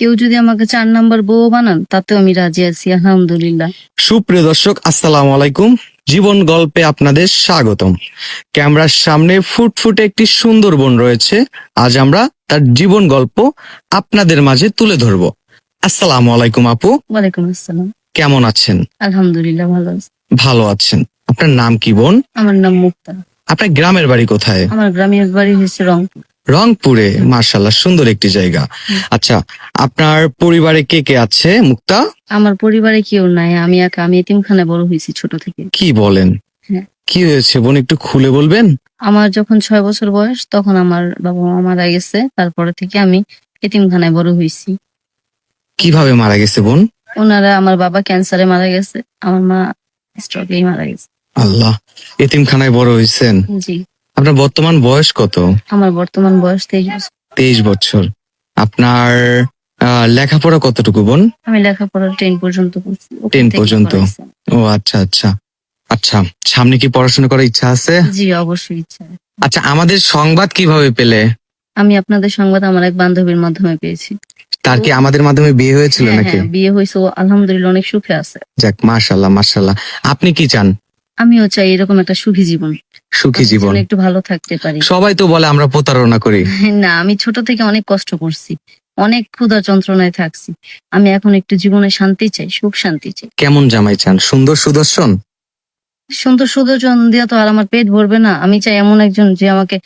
কেউ যদি আমাকে চার নাম্বার বউ বানান তাতেও আমি রাজি আছি আলহামদুলিল্লাহ। সুপ্রিয় দর্শক আসসালামু আলাইকুম। জীবন গল্পে আপনাদের স্বাগতম। ক্যামেরার সামনে ফুটফুটে একটি সুন্দর বোন রয়েছে। আজ আমরা তার জীবন গল্প আপনাদের মাঝে তুলে ধরব। আসসালামু আলাইকুম আপু। ওয়ালাইকুম আসসালাম। কেমন আছেন? আলহামদুলিল্লাহ ভালো আছি। ভালো আছেন। আপনার নাম কি বোন? আমার নাম মুক্তা। আপনার গ্রামের বাড়ি কোথায়? আমার গ্রামের বাড়ি হচ্ছে রংপুর। রংপুরে মার্শাল্লাহ সুন্দর একটি জায়গা। আচ্ছা আপনার পরিবারে কে কে আছে মুক্তা? আমার পরিবারে কেউ নাই আমি একা আমি এতিমখানে বড় হয়েছি ছোট থেকে। কি বলেন? হ্যাঁ। কি হয়েছে? বোন একটু খুলে বলবেন? আমার যখন ছয় বছর বয়স তখন আমার বাবা মা মারা গেছে তারপরে থেকে আমি এতিমখানায় বড় হয়েছি। কীভাবে মারা গেছে বোন? ওনারা আমার বাবা ক্যান্সারে মারা গেছে আমার মা স্ট্রোকেই মারা গেছে। আল্লাহ এতিমখানায় বড় হয়েছেন? জি। আপনার বর্তমান বয়স কত? আমার বর্তমান বয়স তেইশ বছর। তেইশ বছর। আপনার লেখাপড়া কতটুকু বোন? আমি লেখাপড়া টেন পর্যন্ত করছি। ওখান 10 থেকে পর্যন্ত? ও আচ্ছা আচ্ছা। আচ্ছা সামনে কি পড়াশোনা করার ইচ্ছা আছে? জি অবশ্যই ইচ্ছা আচ্ছা আমাদের সংবাদ কীভাবে পেলে? আমি আপনাদের সংবাদ আমার এক বান্ধবীর মাধ্যমে পেয়েছি। তার কি আমাদের মাধ্যমে বিয়ে হয়েছিল হ্যাঁ, নাকি? হ্যাঁ, বিয়ে হয়েছে। ও আলহামদুলিল্লাহ অনেক সুখে আছে। যাক মাশাল্লাহ মাশাল্লাহ আপনি কি চান? আমিও চাই এরকম একটা সুখী জীবন। সুখী জীবন। একটু ভালো থাকতে পারি। সবাই তো বলে আমরা প্রতারণা করি। না আমি ছোট থেকে অনেক কষ্ট করছি। অনেক ক্ষুধা যন্ত্রণায় থাকছি। আমি এখন একটু জীবনে শান্তি চাই সুখ শান্তি চাই। কেমন জামাই চান? সুন্দর সুদর্শন? সুন্দর সুদর্শন দিয়া তো আর আমার পেট ভরবে না। আমি চাই এমন একজন যে আমাকে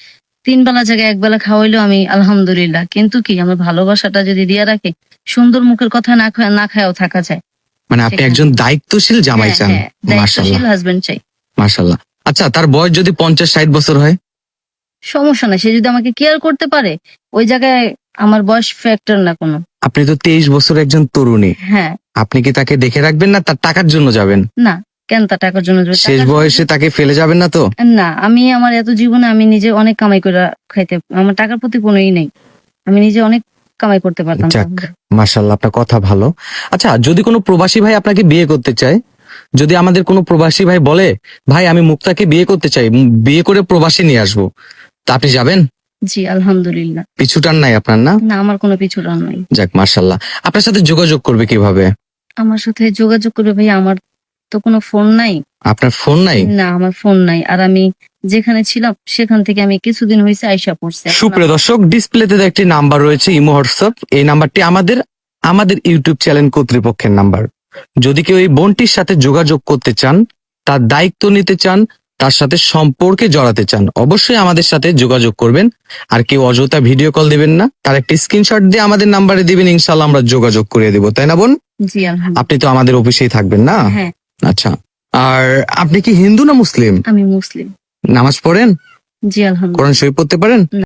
তিন বেলা জায়গায় এক বেলা খাওয়াইলেও আমি আলহামদুলিল্লাহ। কিন্তু কি আমার ভালোবাসাটা যদি দিয়া রাখে সুন্দর মুখের কথা না খায় না খায়াও থাকা যায়। মানে আপনি একজন দায়িত্বশীল জামাই হ্যাঁ, চান। হ্যাঁ, দায়িত্বশীল হাজবেন্ড চাই। মাশাল্লাহ আচ্ছা তার বয়স যদি পঞ্চাশ ষাট বছর হয়? সমস্যা নাই সে যদি আমাকে কেয়ার করতে পারে ওই জায়গায় আমার বয়স ফ্যাক্টর না কোনো। আপনি তো তেইশ বছর একজন তরুণী। হ্যাঁ। আপনি কি তাকে দেখে রাখবেন না তার টাকার জন্য যাবেন? না কেন তার টাকার জন্য শেষ টাকার- বয়সে তাকে ফেলে যাবেন না তো? না আমি আমার এত জীবনে আমি নিজে অনেক কামাই করে খাইতে আমার টাকার প্রতি কোনো ই নেই। আমি নিজে অনেক কামাই করতে পারতাম যাক মাশাল্লাহ আপনার কথা ভালো। আচ্ছা যদি কোনো প্রবাসী ভাই আপনাকে বিয়ে করতে চায় যদি আমাদের কোনো প্রবাসী ভাই বলে ভাই আমি মুক্তাকে বিয়ে করতে চাই বিয়ে করে প্রবাসী নিয়ে আসব। তা আপনি যাবেন? জি আলহামদুলিল্লাহ। পিছুটান নাই আপনার না? না আমার কোনো পিছু রান নাই। যাক মার্শাল্লাহ আপনার সাথে যোগাযোগ করবে কীভাবে? আমার সাথে যোগাযোগ করবে ভাই আমার তো কোনো ফোন নাই। আপনার ফোন নাই? না আমার ফোন নাই। আর আমি যেখানে ছিলাম সেখান থেকে আমি কিছুদিন হয়েছে আইসা পড়ছি। সুপ্রিয় দর্শক ডিসপ্লেতে একটি নাম্বার রয়েছে ইমো হোয়াটসঅ্যাপ। এই নাম্বারটি আমাদের আমাদের ইউটিউব চ্যানেল কর্তৃপক্ষের নাম্বার। যদি কেউ এই বোনটির সাথে যোগাযোগ করতে চান তার দায়িত্ব নিতে চান তার সাথে সম্পর্কে জড়াতে চান অবশ্যই আমাদের সাথে যোগাযোগ করবেন। আর কেউ অযথা ভিডিও কল দিবেন না তার একটি স্ক্রিনশট দিয়ে আমাদের নাম্বারে দিবেন ইনশাল্লাহ আমরা যোগাযোগ করে দেবো। তাই না বোন? আপনি তো আমাদের অফিসেই থাকবেন না? হ্যাঁ। আচ্ছা। আর আপনি কি হিন্দু না মুসলিম? আমি মুসলিম। নামাজ পড়েন? জি আলহামদুলিল্লাহ। কোরআন শরীফ পড়তে পারেন?